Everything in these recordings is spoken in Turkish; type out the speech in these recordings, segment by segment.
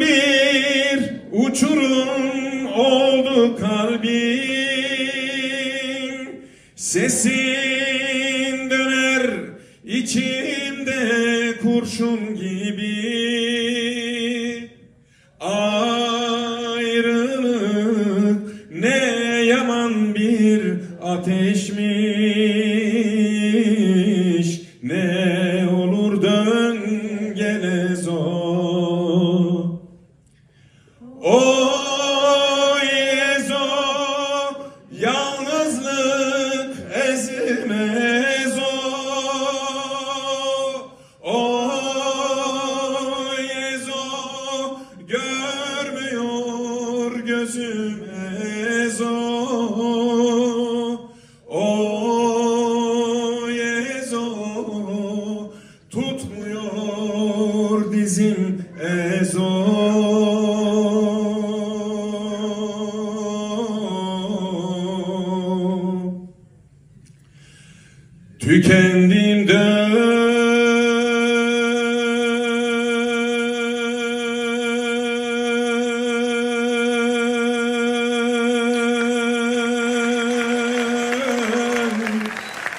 Bir uçurum oldu kalbim. Sesin döner içimde kurşun gibi. Ayrılık ne yaman bir ateşmiş. Ne olur dön gele zor Oy ezo yalnızlık ezmez o. Oy ezo görmüyor gözüm ezo Oy ezo tutmuyor dizim ezo Tükendiğimde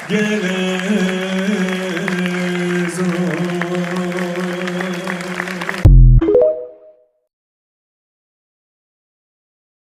Gele